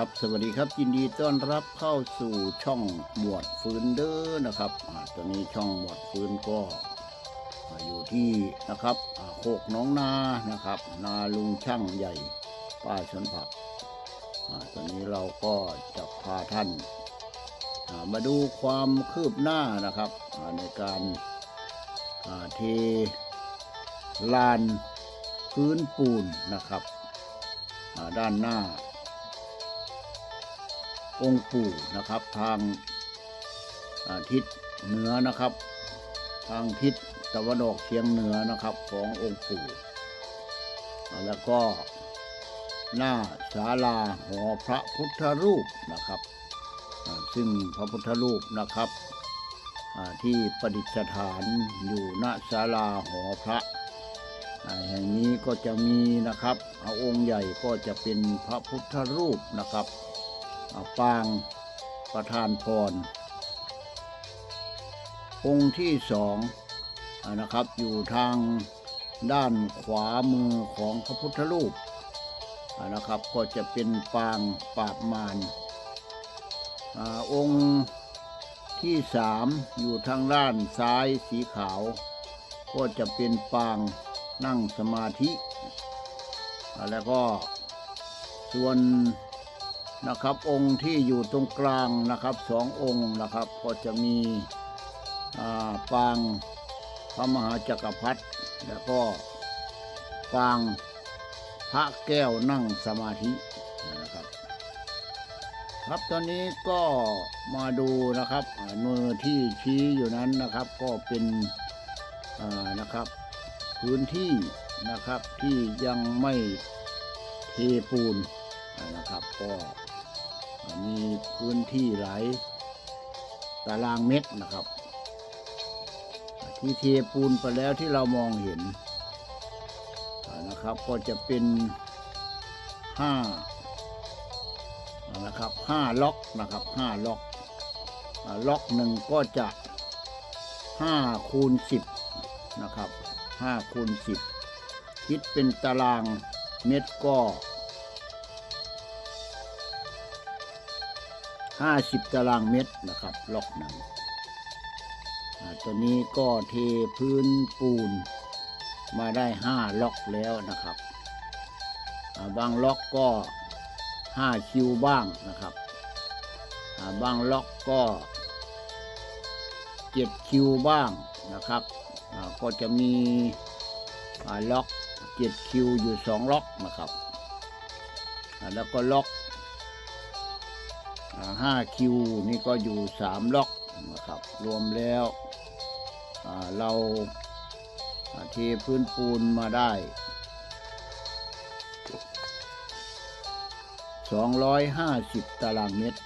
ครับ สวัสดีครับยินดีต้อนรับเข้าสู่ช่องหมวดฟืนเด้อนะครับอตอนนี้ช่องหมวดฟืนก็อยู่ที่นะครับโคกน้องนานะครับ นาลุงช่างใหญ่ป้าชนผักตอนนี้เราก็จะพาท่านมาดูความคืบหน้านะครับในการาเทลานพื้นปูนนะครับด้านหน้า องค์ปู่นะครับ ทางาทิศเหนือนะครับ ทางทิศตะวันออกเฉียงเหนือนะครับขององค์ปู่แล้วก็หน้าศาลาหอพระพุทธรูปนะครับ ซึ่งพระพุทธรูปนะครับที่ประดิษฐานอยู่ณศาลาหอพระแห่งนี้ก็จะมีนะครับอ่าองค์ใหญ่ก็จะเป็นพระพุทธรูปนะครับ ปางประธานพร องค์ที่สองนะครับอยู่ทางด้านขวามือของพระพุทธรูปนะครับก็จะเป็นปางปราบมารอองค์ที่สามอยู่ทางด้านซ้ายสีขาว ก็จะเป็นปางนั่งสมาธิ แล้วก็ส่วน นะครับ องค์ที่อยู่ตรงกลางนะครับสององค์นะครับ ก็จะมีปางพระมหาจักรพรรดิแล้วก็ปางพระแก้วนั่งสมาธินะครับ ครับตอนนี้ก็มาดูนะครับมือที่ชี้อยู่นั้นนะครับ ก็เป็นนะครับพื้นที่นะครับที่ยังไม่เทปูนนะครับก็ มีพื้นที่หลายตารางเมตรนะครับ ที่เทปูนไปแล้วที่เรามองเห็นนะครับก็จะเป็นห้านะครับห้าล็อกนะครับห้าล็อกล็อกหนึ่งก็จะห้าคูณสิบนะครับห้าคูณสิบคิดเป็นตารางเมตรก็ ห้าสิบตารางเมตรนะครับ ล็อกหนึ่งตัวนี้ก็เทพื้นปูนมาได้ห้าล็อกแล้วนะครับาบางล็อกก็ห้าคิวบ้างนะครับาบางล็อกก็เจ็ดคิวบ้างนะครับ ก็จะมีล็อกเจ็ดคิวอยู่สองล็อกนะครับ แล้วก็ล็อก ห้าคิวนี่ก็อยู่สามล็อกนะครับรวมแล้วเราเทพื้นปูนมาได้ 250 ตารางเมตร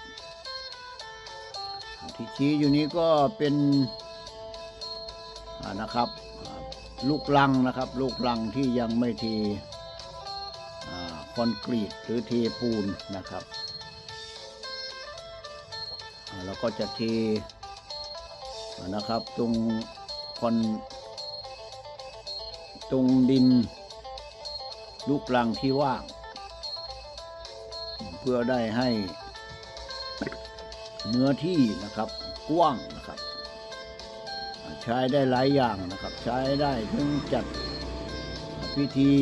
ที่ชี้อยู่นี้ก็เป็นนะครับลูกลังนะครับ ลูกลังที่ยังไม่เทคอนกรีตหรือเทปูนนะครับ อ่าแล้วก็จะเทนะครับ ตรงคอนตรงดิน ลูกรังที่ว่าง เพื่อได้ให้เนื้อที่นะครับกว้างนะครับ ใช้ได้หลายอย่างนะครับ ใช้ได้ทั้งจัดพิธี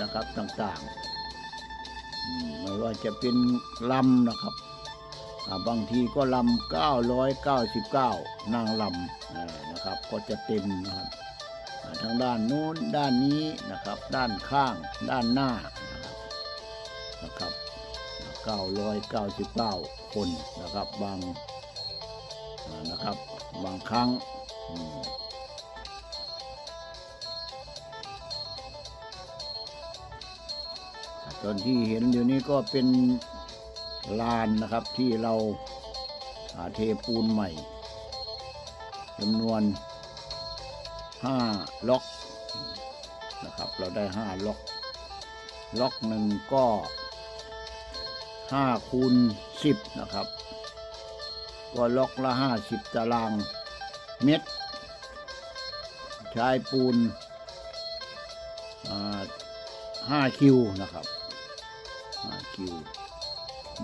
นะครับต่างๆไม่ว่าจะเป็นลำนะครับ บางทีก็ลำ999 นางลำนะครับ ก็จะเต็มนะครับอ่าทั้งด้านโน้นด้านนี้นะครับ ด้านข้างด้านหน้านะครับนะครับ999 คนนะครับบางนะครับบางครั้งตอนที่เห็นอยู่นี้ก็เป็น ลานนะครับที่เราเทปูนใหม่จำนวนห้าล็อกนะครับ เราได้ห้าล็อก ล็อกหนึ่งก็ห้าคูณสิบนะครับ ก็ล็อกละห้าสิบตารางเมตร ใช้ปูนห้าคิวนะครับห้าคิว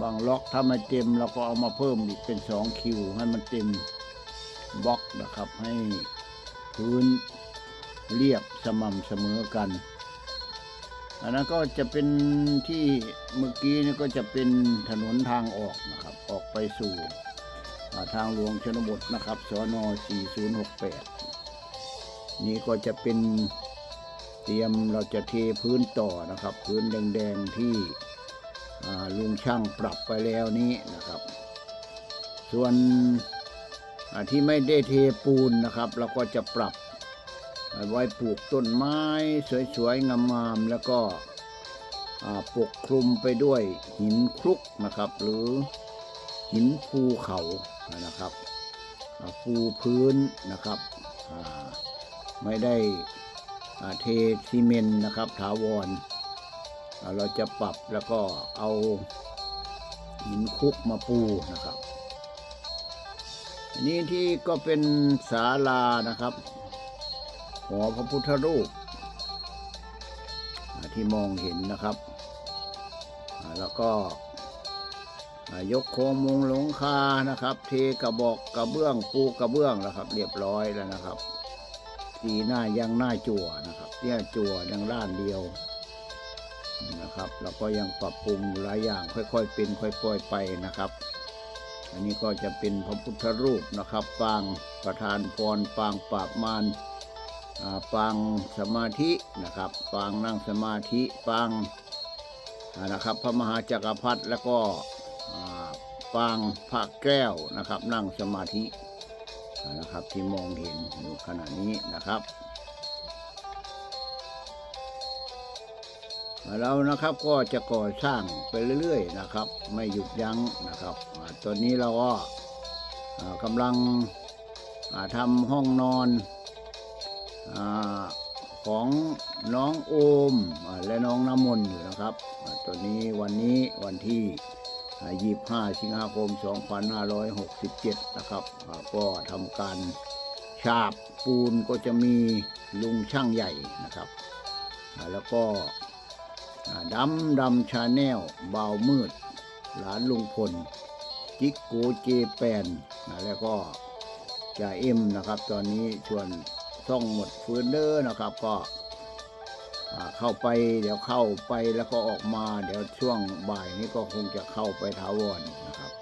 บางล็อกถ้าไม่เต็มเราก็เอามาเพิ่มอีกเป็นสองคิวให้มันเต็มบล็อกนะครับ ให้พื้นเรียบสม่ำเสมอกัน อันนั้นก็จะเป็นที่เมื่อกี้นี่ก็จะเป็นถนนทางออกนะครับ ออกไปสู่ทางหลวงชนบทนะครับสน4068 นี่ก็จะเป็นเตรียมเราจะเทพื้นต่อนะครับ พื้นแดงๆที่ ลุงช่างปรับไปแล้วนี้นะครับ ส่วนที่ไม่ได้เทปูนนะครับ เราก็จะปรับไว้ปลูกต้นไม้สวยๆงามๆแล้วก็ปกคลุมไปด้วยหินคลุกนะครับ หรือหินภูเขานะครับปูพื้นนะครับไม่ได้เทซีเมนต์นะครับถาวร เราจะปรับแล้วก็เอาหินคุกมาปูนะครับ อันนี้ที่ก็เป็นศาลานะครับหอพระพุทธรูปที่มองเห็นนะครับ แล้วก็ยกโคมมุงหลงคานะครับ เทกระบอกกระเบื้องปูกระเบื้องแล้วครับ เรียบร้อยแล้วนะครับ สีหน้ายังหน้าจั่วนะครับเนี่ยจั่วยังด้านเดียว นะครับแล้วก็ยังปรับปรุงหลายอย่างค่อยๆเป็นค่อย ๆไปนะครับอันนี้ก็จะเป็นพระพุทธรูปนะครับ ปางประธานพร ปางปราบมารปางสมาธินะครับ ปางนั่งสมาธิ ปางนะครับ พระมหาจักรพรรดิแล้วก็ปางพระแก้วนะครับ นั่งสมาธินะครับที่มองเห็นอยู่ขณะนี้นะครับ เรานะครับก็จะก่อสร้างไปเรื่อยๆนะครับ ไม่หยุดยั้งนะครับตอนนี้เราก็กำลังทำห้องนอนอของน้องโอมและน้องน้ำมนต์อยู่นะครับตัวนี้วันนี้วันที่ยี่ห้าสิงหาคม 2567 นะครับ ก็ทำการฉาบปูนก็จะมีลุงช่างใหญ่นะครับ แล้วก็ ดำดำชาแนลเบามืด หลานลุงพล จิกโกเจแปนนะแล้วก็จ่าเอ็มนะครับ ตอนนี้ชวนซ่องหมดฟื้นเด้อนะครับ ก็เข้าไปเดี๋ยวเข้าไปแล้วก็ออกมา เดี๋ยวช่วงบ่ายนี้ก็คงจะเข้าไปทาวรนะครับ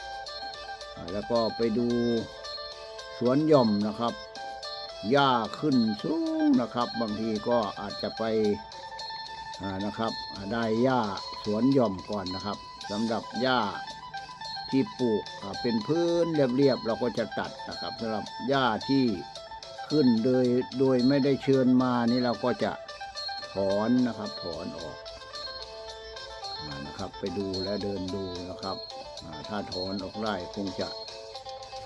แล้วก็ไปดูสวนย่อมนะครับหญ้าขึ้นสูงนะครับ บางทีก็อาจจะไป นะครับได้หญ้าสวนหย่อมก่อนนะครับสำหรับหญ้าที่ปลูกเป็นพื้นเรียบๆเราก็จะตัดนะครับสำหรับหญ้าที่ขึ้นโดยโดยไม่ได้เชิญมานี่เราก็จะถอนนะครับถอนออกอานะครับไปดูและเดินดูนะครับถ้าถอนออกได้คงจะ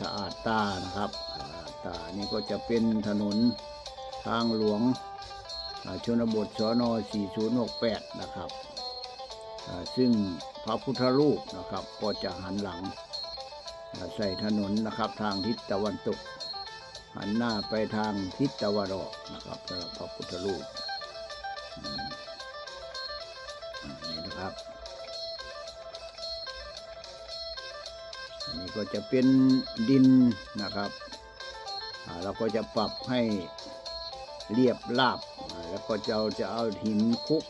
สะอาดตานะครับสะอาดตานี่ก็จะเป็นถนนทางหลวง ชนบทสน4068 นะครับ ซึ่งพระพุทธรูปนะครับก็จะหันหลังใส่ถนนนะครับทางทิศตะวันตก หันหน้าไปทางทิศตะวันออกนะครับสำหรับพระพุทธรูปนี่นะครับนนี้ก็จะเป็นดินนะครับเราก็จะปรับให้เรียบราบ แล้วก็จะเอาจะเอาหินคุก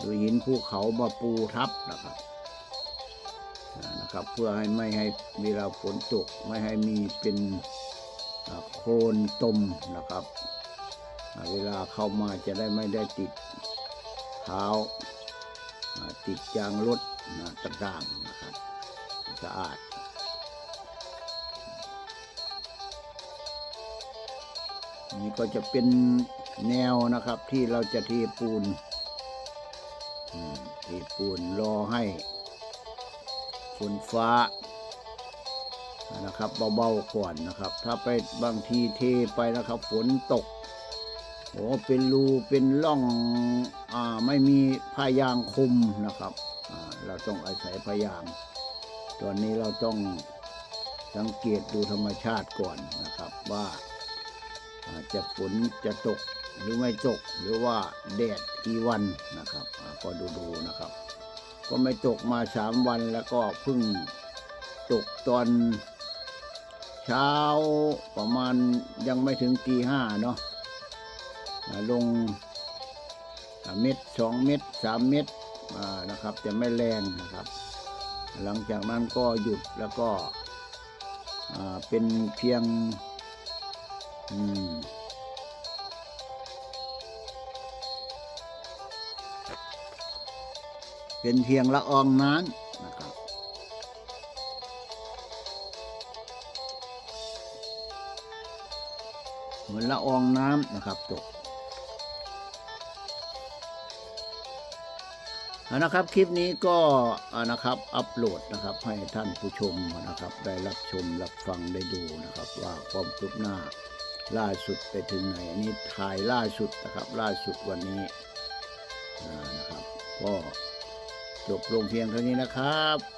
หรือหินภูเขามาปูทับนะครับนะครับ เพื่อให้ไม่ให้เวลาฝนตกไม่ให้มีเป็นโคลนตมนะครับ เวลาเข้ามาจะได้ไม่ได้ติดเท้าอ่าติดยางรถนะต่างๆนะครับสะอาดนี่ก็จะเป็น แนวนะครับที่เราจะเทปูนเทปูนรอให้ฝนฟ้านะครับเบาๆก่อนนะครับ ถ้าไปบางทีเทไปนะครับ ฝนตกโอ้เป็นรูเป็นร่องอ่าไม่มีพายางคุมนะครับอ่าเราต้องอาศัยพายาง ตอนนี้เราต้องสังเกตดูธรรมชาติก่อนนะครับว่าจะฝนจะตก หรือไม่ตกหรือว่าแดดกี่วันนะครับก็ดูดูๆนะครับ ก็ไม่ตกมาสามวันแล้วก็เพิ่งตกตอนเช้าประมาณยังไม่ถึงตีห้าเนาะลงเม็ดสองเม็ดสามเม็ดนะครับแต่ไม่แรงนะครับ หลังจากนั้นก็หยุดแล้วก็เป็นเพียง อืม เป็นเพียงละอองน้ำนะครับ เหมือนละอองน้ำนะครับตกเอานะครับคลิปนี้ก็นะครับอัปโหลดนะครับให้ท่านผู้ชมนะครับ ได้รับชมรับฟังได้ดูนะครับ ว่าความคืบหน้าล่าสุดไปถึงไหนอันนี้ถ่ายล่าสุดนะครับ ล่าสุดวันนี้นะครับก็ จบลงเพียงเท่านี้นะครับ